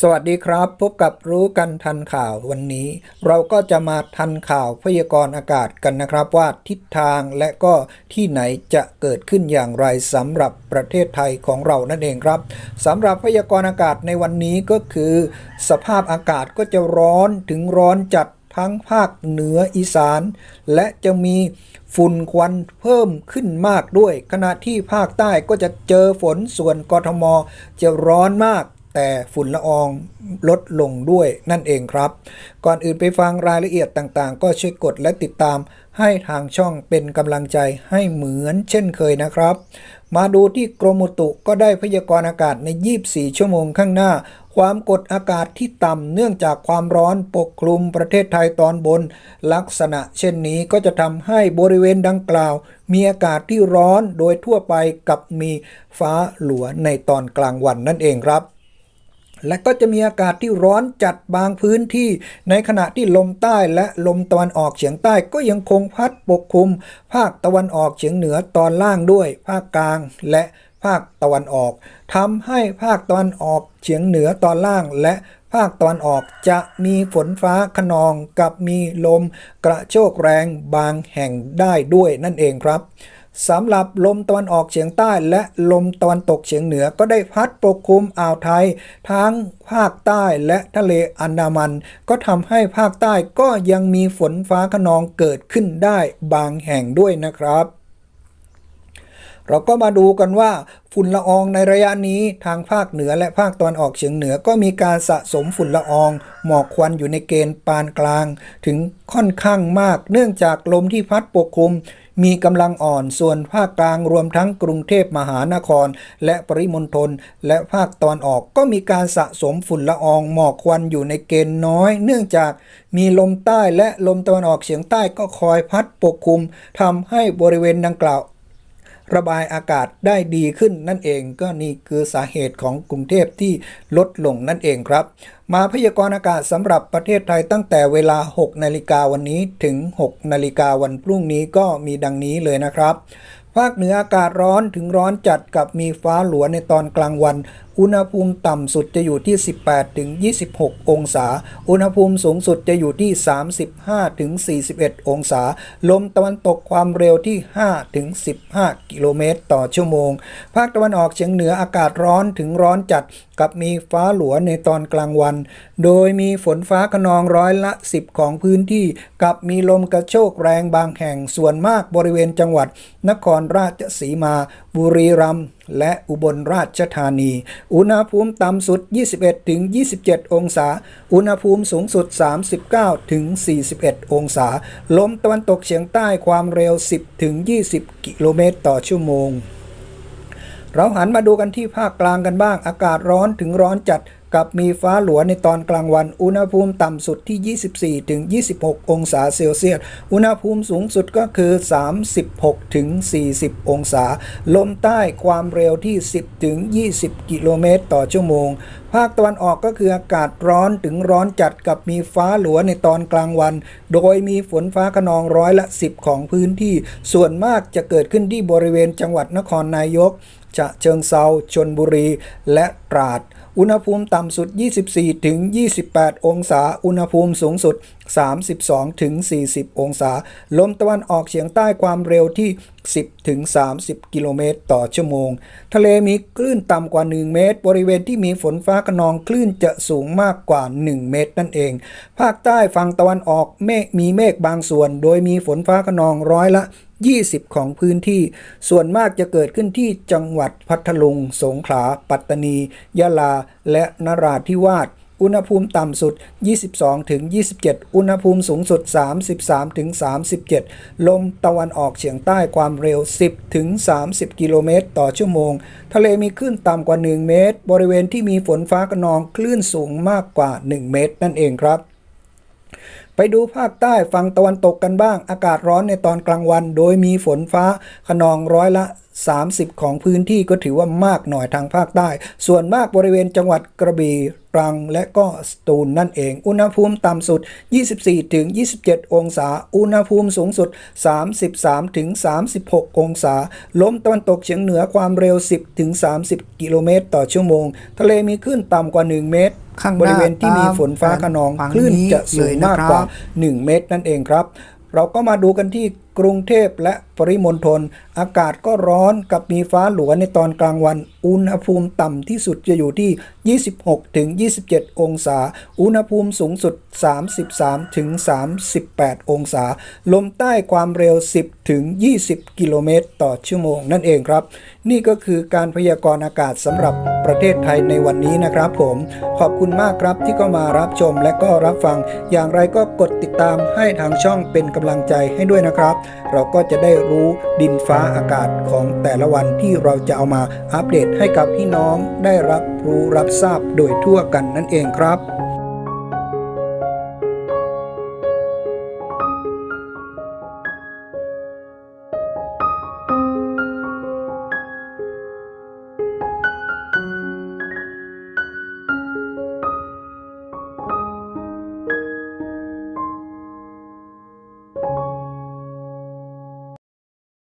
สวัสดีครับ พบกับรู้กันทันข่าววันนี้ เราก็จะมาทันข่าวพยากรณ์อากาศกันนะครับว่าทิศทางและก็ที่ไหนจะเกิดขึ้นอย่างไรสำหรับประเทศไทยของเรานั่นเองครับสำหรับพยากรณ์อากาศในวันนี้ก็คือ สภาพอากาศก็จะร้อนถึงร้อนจัดทั้งภาคเหนืออีสาน และจะมีฝุ่นควันเพิ่มขึ้นมากด้วย ขณะที่ภาคใต้ก็จะเจอฝนส่วนกทม จะร้อนมาก แต่ฝุ่นละอองลดลงด้วยนั่นเองครับ ก่อนอื่นไปฟังรายละเอียดต่างๆ ก็ช่วยกดและติดตาม ให้ทางช่องเป็นกำลังใจให้เหมือนเช่นเคยนะครับ มาดูที่กรมอุตุก็ได้พยากรณ์อากาศใน 24 ชั่วโมงข้างหน้า ความกดอากาศที่ต่ำเนื่องจากความร้อนปกคลุมประเทศไทยตอนบน ลักษณะเช่นนี้ก็จะทำให้บริเวณดังกล่าว มีอากาศที่ร้อนโดยทั่วไปกับมีฟ้าหลัวในตอนกลางวันนั่นเองครับ และก็จะมีอากาศที่ร้อนจัดบางพื้นที่ ในขณะที่ลมใต้และลมตะวันออกเฉียงใต้ก็ยังคงพัดปกคลุม ภาคตะวันออกเฉียงเหนือตอนล่างด้วย ภาคกลางและภาคตะวันออกทำให้ภาคตะวันออกเฉียงเหนือตอนล่างและภาคตะวันออกจะมีฝนฟ้าขนองกับมีลมกระโชกแรงบางแห่งได้ด้วยนั่นเองครับ สำหรับลมตะวันออกเฉียงใต้ และลมตะวันตกเฉียงเหนือก็ได้พัดปกคลุมอ่าวไทย ทั้งภาคใต้และทะเลอันดามัน ก็ทำให้ภาคใต้ก็ยังมีฝนฟ้าขนองเกิดขึ้นได้บางแห่งด้วยนะครับ เราก็มาดูกันว่าฝุ่นละอองในระยะนี้ทางภาคเหนือและภาคตะวันออกเฉียงเหนือก็มีการสะสมฝุ่นละอองหมอกควันอยู่ในเกณฑ์ปานกลาง ถึงค่อนข้างมาก เนื่องจากลมที่พัดปกคลุม มีกำลังอ่อนส่วนภาคกลางรวมทั้งกรุงเทพมหานคร และปริมณฑลและภาคตอนออกก็มีการสะสมฝุ่นละอองหมอกควันอยู่ในเกณฑ์น้อย เนื่องจากมีลมใต้และลมตะวันออกเฉียงใต้ก็คอยพัดปกคลุมทำให้บริเวณดังกล่าว ระบายอากาศได้ดีขึ้นนั่นเอง ก็นี่คือสาเหตุของกรุงเทพที่ลดลงนั่นเองครับ มาพยากรณ์อากาศสำหรับประเทศไทยตั้งแต่เวลา 6 นาฬิกาวันนี้ถึง 6 นาฬิกาวันพรุ่งนี้ก็มีดังนี้เลยนะครับภาคเหนืออากาศร้อนถึงร้อนจัดกับมีฟ้าหลัวในตอนกลางวัน อุณหภูมิต่ำสุดจะอยู่ที่ 18ถึง26 องศา อุณหภูมิสูงสุดจะอยู่ที่ 35ถึง41 องศา ลมตะวันตกความเร็วที่5ถึง15 กิโลเมตรต่อชั่วโมง ภาคตะวันออกเฉียงเหนืออากาศร้อนถึงร้อนจัด กับมีฟ้าหลัวในตอนกลางวัน โดยมีฝนฟ้าขนองร้อยละ 10 ของพื้นที่ กับมีลมกระโชกแรงบางแห่งส่วนมากบริเวณจังหวัด นครราชสีมา บุรีรัมย์ และอุบลราชธานี อุณหภูมิต่ำสุด 21-27 องศา อุณหภูมิสูงสุด 39-41 องศา ลมตะวันตกเฉียงใต้ความเร็ว 10-20 กิโลเมตรต่อชั่วโมง เราหันมาดูกันที่ภาคกลางกันบ้าง อากาศร้อนถึงร้อนจัด กับมีฟ้าหลัวในตอนกลางวัน อุณหภูมิต่ำสุดที่ 24ถึง26 องศาเซลเซียส อุณหภูมิสูงสุดก็คือ 36ถึง40 องศา ลมใต้ความเร็วที่ 10ถึง20 กิโลเมตรต่อชั่วโมง ภาคตะวันออกก็คืออากาศร้อนถึงร้อนจัดกับมีฟ้าหลัวในตอนกลางวัน โดยมีฝนฟ้าขนองร้อยละ 10 ของพื้นที่ ส่วนมากจะเกิดขึ้นที่บริเวณจังหวัดนครนายก ฉะเชิงเซาชนบุรี และตราด อุณหภูมิต่ำสุด 24ถึง28 องศา อุณหภูมิสูงสุด 32ถึง40องศา ลมตะวันออกเฉียงใต้ความเร็วที่ 10ถึง30 กิโลเมตรต่อชั่วโมง ทะเลมีคลื่นต่ำกว่า 1 เมตร บริเวณที่มีฝนฟ้าขนองคลื่นจะสูงมากกว่า 1 เมตรนั่นเอง ภาคใต้ฝั่งตะวันออกเมฆมีเมฆบางส่วน โดยมีฝนฟ้าขนองร้อยละ 20 ของพื้นที่ ส่วนมากจะเกิดขึ้นที่จังหวัดพัทลุง สงขลา ปัตตานี ยะลา และนราธิวาส อุณหภูมิต่ำสุด 22ถึง27 อุณหภูมิสูงสุด 33ถึง37 ลมตะวันออกเฉียงใต้ความเร็ว 10ถึง30 กิโลเมตรต่อชั่วโมง ทะเลมีคลื่นต่ำกว่า 1 เมตร บริเวณที่มีฝนฟ้ากระนองคลื่นสูงมากกว่า 1 เมตร นั่นเองครับ ไปดูภาคใต้ฝั่งตะวันตกกันบ้าง อากาศร้อนในตอนกลางวัน โดยมีฝนฟ้าขนองร้อยละ 30 ของพื้นที่ก็ถือว่ามากหน่อยทางภาคใต้ ส่วนมากบริเวณจังหวัดกระบี่ตรังและก็สตูลนั่นเอง อุณหภูมิต่ำสุด 24ถึง27 องศา อุณหภูมิสูงสุด 33ถึง36 องศา ลมตะวันตกเฉียงเหนือความเร็ว 10ถึง30 กิโลเมตรต่อชั่วโมง ทะเลมีคลื่นต่ำกว่า 1 เมตร ข้างหบน้าริเวณที่มีฝนฟ้าขนองฝั่งคลื่นจะสูงมากกว่าเลยนะค1เมตรนั่นเองครับ เราก็มาดูกันที่กรุงเทพและปริมณฑลอากาศก็ร้อนกับมีฟ้าหลัวในตอนกลางวัน อุณหภูมิต่ำที่สุดจะอยู่ที่ 26ถึง27 องศา อุณหภูมิสูงสุด 33ถึง38 องศา ลมใต้ความเร็ว 10ถึง20 กิโลเมตรต่อชั่วโมงนั่นเองครับ นี่ก็คือการพยากรณ์อากาศสำหรับประเทศไทยในวันนี้นะครับผม ขอบคุณมากครับที่ก็มารับชมและก็รับฟัง อย่างไรก็กดติดตามให้ทางช่องเป็นกำลังใจให้ด้วยนะครับ เราก็จะได้รู้ดินฟ้าอากาศของแต่ละวันที่เราจะเอามาอัปเดตให้กับพี่น้องได้รับ รู้รับทราบโดยทั่วกันนั่นเองครับ